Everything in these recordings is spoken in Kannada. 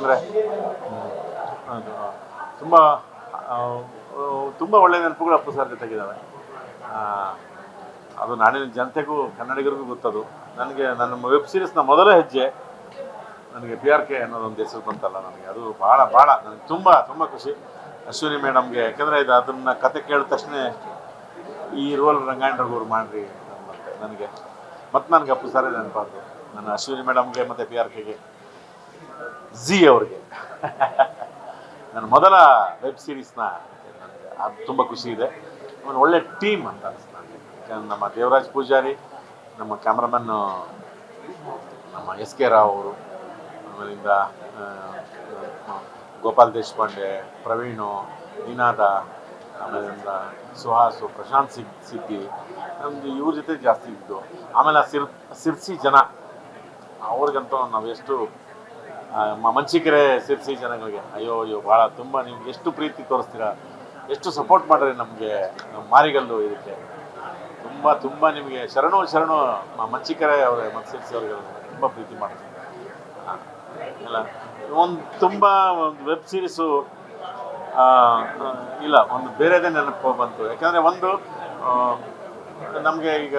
ಅಂದರೆ ತುಂಬ ತುಂಬ ಒಳ್ಳೆಯ ನೆನಪುಗಳು ಅಪ್ಪು ಸರ್ ಜೊತೆಗಿದ್ದಾವೆ ಅದು ನಾಡಿನ ಜನತೆಗೂ, ಕನ್ನಡಿಗರಿಗೂ ಗೊತ್ತದು. ನನಗೆ, ನನ್ನ ವೆಬ್ ಸೀರೀಸ್ನ ಮೊದಲ ಹೆಜ್ಜೆ ನನಗೆ ಪಿ ಆರ್ ಕೆ ಅನ್ನೋದೊಂದು ಹೆಸರು ಬಂತಲ್ಲ ನನಗೆ. ಅದು ಭಾಳ ಭಾಳ, ನನಗೆ ತುಂಬ ತುಂಬ ಖುಷಿ. ಅಶ್ವಿನಿ ಮೇಡಮ್ಗೆ, ಯಾಕೆಂದರೆ ಇದು ಅದನ್ನು ಕತೆ ಕೇಳಿದ ತಕ್ಷಣ ಈ ರೋಲ್ ರಂಗಾಯಣರವ್ರು ಮಾಡ್ರಿ ನನಗೆ. ಮತ್ತು ನನಗೆ ಅಪ್ಪು ಸರ್ ನೆನಪಾದ್ರು ನನ್ನ ಅಶ್ವಿನಿ ಮೇಡಮ್ಗೆ ಮತ್ತು ಪಿ ಆರ್ ಕೆಗೆ ಝಿ ಅವ್ರಿಗೆ. ನನ್ನ ಮೊದಲ ವೆಬ್ ಸೀರೀಸ್ನ ಅದು ತುಂಬ ಖುಷಿ ಇದೆ. ಒಂದು ಒಳ್ಳೆ ಟೀಮ್ ಅಂತ ಅನಿಸ್ತು ನನಗೆ ನಮ್ಮ ದೇವರಾಜ್ ಪೂಜಾರಿ, ನಮ್ಮ ಕ್ಯಾಮ್ರಾಮನ್ ನಮ್ಮ ಎಸ್ ಕೆ ರಾವ್ ಅವರು, ಆಮೇಲಿಂದ ಗೋಪಾಲ್ ದೇಶಪಾಂಡೆ, ಪ್ರವೀಣು, ನಿನಾದ, ಆಮೇಲಿಂದ ಸುಹಾಸು, ಪ್ರಶಾಂತ್ ಸಿಗ್ ಸಿದ್ದಿ ನಮ್ಮದು ಇವ್ರ ಜೊತೆ ಜಾಸ್ತಿ ಇದ್ದು. ಆಮೇಲೆ ಆ ಸಿರ್, ಸಿರ್ಸಿ ಜನ, ಅವ್ರಿಗಂತೂ ನಾವು ಎಷ್ಟು ಮಂಚಿಕೆರೆ ಸಿರ್ಸಿ ಜನಗಳಿಗೆ, ಅಯ್ಯೋ ಅಯ್ಯೋ ಭಾಳ ತುಂಬ ನೀವು ಎಷ್ಟು ಪ್ರೀತಿ ತೋರಿಸ್ತೀರಾ, ಎಷ್ಟು ಸಪೋರ್ಟ್ ಮಾಡ್ರಿ ನಮಗೆ ಮಾರಿಗಲ್ಲು ಇದಕ್ಕೆ. ತುಂಬ ತುಂಬ ನಿಮಗೆ ಶರಣು ಶರಣು ಮಂಚಿ ಮಂಚಿಕೆರೆ ಅವರೇ ಮತ್ತು ಸಿರ್ಸಿ ಅವ್ರಿಗೆ ತುಂಬ ಪ್ರೀತಿ ಮಾಡ್ತೀನಿ ಇಲ್ಲ ಒಂದು ತುಂಬ ಒಂದು ವೆಬ್ ಸೀರೀಸು ಇಲ್ಲ, ಒಂದು ಬೇರೆದೇ ನೆನಪು ಬಂತು. ಯಾಕಂದರೆ ಒಂದು ನಮಗೆ ಈಗ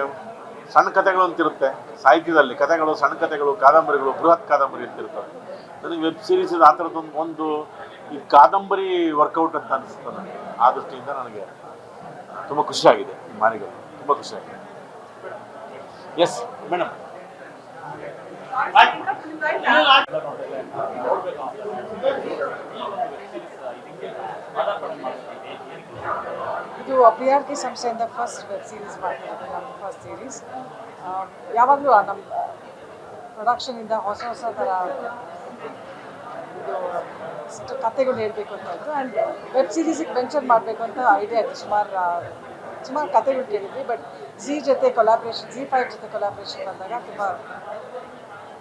ಸಣ್ಣ ಕಥೆಗಳು ಅಂತಿರುತ್ತೆ. ಸಾಹಿತ್ಯದಲ್ಲಿ ಕಥೆಗಳು, ಸಣ್ಣ ಕಥೆಗಳು, ಕಾದಂಬರಿಗಳು, ಬೃಹತ್ ಕಾದಂಬರಿ ಅಂತಿರ್ತವೆ. ನನಗೆ ವೆಬ್ ಸೀರೀಸ್ ಆ ಥರದ್ದೊಂದು ಒಂದು ಈ ಕಾದಂಬರಿ ವರ್ಕೌಟ್ ಅಂತ ಅನಿಸುತ್ತೆ ನನಗೆ. ಆ ದೃಷ್ಟಿಯಿಂದ ನನಗೆ ತುಂಬ ಖುಷಿಯಾಗಿದೆ ಈ ತುಂಬ ಖುಷಿಯಾಗಿದೆ. ಎಸ್ ಮೇಡಮ್ ಇದು ಪಿ ಆರ್ ಕೆ ಸಂಸ್ಥೆಯಿಂದ ಫಸ್ಟ್ ವೆಬ್ ಸೀರೀಸ್ ಮಾಡ್ತಿರೋದು ನಮ್ಮ ಫಸ್ಟ್ ಸೀರೀಸ್ ಯಾವಾಗಲೂ ನಮ್ಮ ಪ್ರೊಡಕ್ಷನಿಂದ ಹೊಸ ಹೊಸ ಥರ ಕತೆಗಳು ಹೇಳಬೇಕು ಅಂತ ಇತ್ತು ಆ್ಯಂಡ್ ವೆಬ್ ಸೀರೀಸಿಗೆ ವೆಂಚರ್ ಮಾಡಬೇಕು ಅಂತ ಐಡಿಯಾ ಇತ್ತು. ಸುಮಾರು ಸುಮಾರು ಕತೆಗಳು ಕೇಳಿದ್ವಿ. ಬಟ್ ಜಿ ಜೊತೆ ಕೊಲಾಬ್ರೇಷನ್ ಜಿ ಫೈವ್ ಜೊತೆ ಕೊಲಾಬ್ರೇಷನ್ ಬಂದಾಗ ತುಂಬ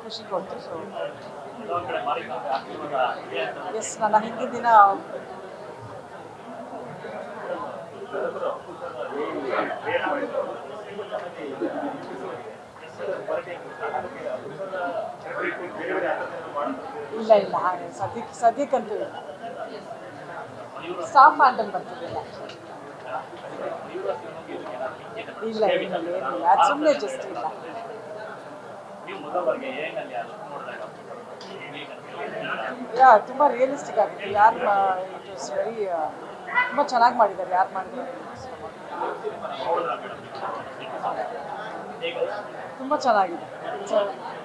ಖುಷಿ ಕೊಡ್ತು. ಸೊ ಎಸ್ ನನ್ನ ಹಿಂದಿನ ದಿನ ಇಲ್ಲ ಇಲ್ಲ. ಹಾಗೆ ಸದ್ಯಕ್ಕೆ ಸದ್ಯಕ್ಕಂತೂ ಇಲ್ಲ. ಸ್ಟಾಪ್ ಫ್ಯಾಂಟಮ್ ಬರ್ತಿದ್ದಿಲ್ಲ ಇಲ್ಲ. ಇಲ್ಲ ಏನಿಲ್ಲ ಅದು ಸುಮ್ಮನೆ ಜಸ್ಟ್ ಇಲ್ಲ. ತುಂಬ ರಿಯಲಿಸ್ಟಿಕ್ ಆಗುತ್ತೆ. ಯಾರು ಇಟ್ ಇಸ್ ವೆರಿ ತುಂಬ ಚೆನ್ನಾಗಿ ಮಾಡಿದ್ದಾರೆ. ಯಾರು ಮಾಡಿದ್ದಾರೆ ತುಂಬ ಚೆನ್ನಾಗಿದೆ.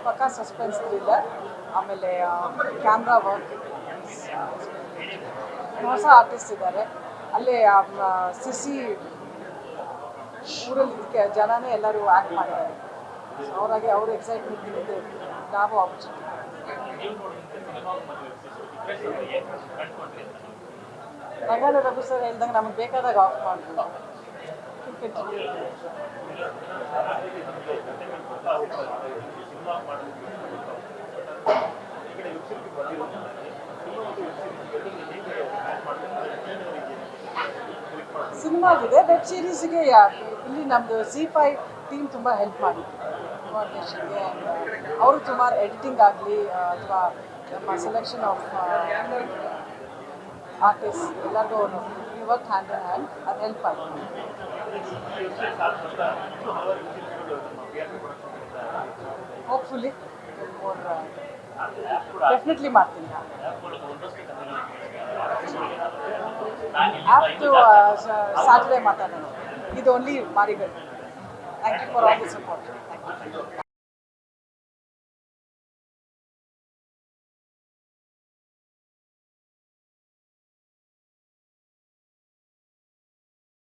ಪಕ್ಕಾ ಸಸ್ಪೆನ್ಸ್ ಥ್ರಿಲ್ಲರ್ ಆಮೇಲೆ ಕ್ಯಾಮ್ರಾ ವರ್ಕ್ ಹೊಸ ಆರ್ಟಿಸ್ಟ್ ಇದ್ದಾರೆ. ಅಲ್ಲೇ ಸಿಸಿ ಊರಲ್ಲಿ ಇದಕ್ಕೆ ಜನನೇ ಎಲ್ಲರೂ ಆ್ಯಕ್ಟ್ ಮಾಡಿದ್ದಾರೆ ಸೊ ಅವರಾಗೆ ಅವರು ಎಕ್ಸೈಟ್ಮೆಂಟ್ ಇದೆ ನಾವು ಆಪರ್ಚುನಿಟಿ ರಂಗಾನ ರಘು ಸರ್ ಹೇಳ್ದಂಗೆ ನಮಗೆ ಬೇಕಾದಾಗ ಆಫ್ ಮಾಡ್ಬೋದು. ಸಿನಿಮಾಗಿದೆ. ವೆಬ್ ಸೀರೀಸ್ಗೆ ಇಲ್ಲಿ ನಮ್ಮದು ಸಿ ಫೈ ಟೀಮ್ ತುಂಬ ಹೆಲ್ಪ್ ಕೋಆರ್ಡಿನೇಷನ್ಗೆ ಅವರು ಸುಮಾರು ಎಡಿಟಿಂಗ್ ಆಗಲಿ ಅಥವಾ ನಮ್ಮ ಸೆಲೆಕ್ಷನ್ ಆಫ್ ಆರ್ಟಿಸ್ಟ್ ಎಲ್ಲರಿಗೂ ಅವರು ವರ್ಕ್ ಹ್ಯಾಂಡ್ ಇನ್ ಹ್ಯಾಂಡ್ ಅದು ಹೆಲ್ಪ್ ಆಯಿತು ಮೋರ್ ಡೆಫಿನೆಟ್ಲಿ ಮಾಡ್ತೀನಿ ಆಫ್ಟು ಸ್ಯಾಟರ್ಡೇ ಮಾತಾಡೋಣ ಇದು only ಮಾರಿಗಳು thank you for all the support thank you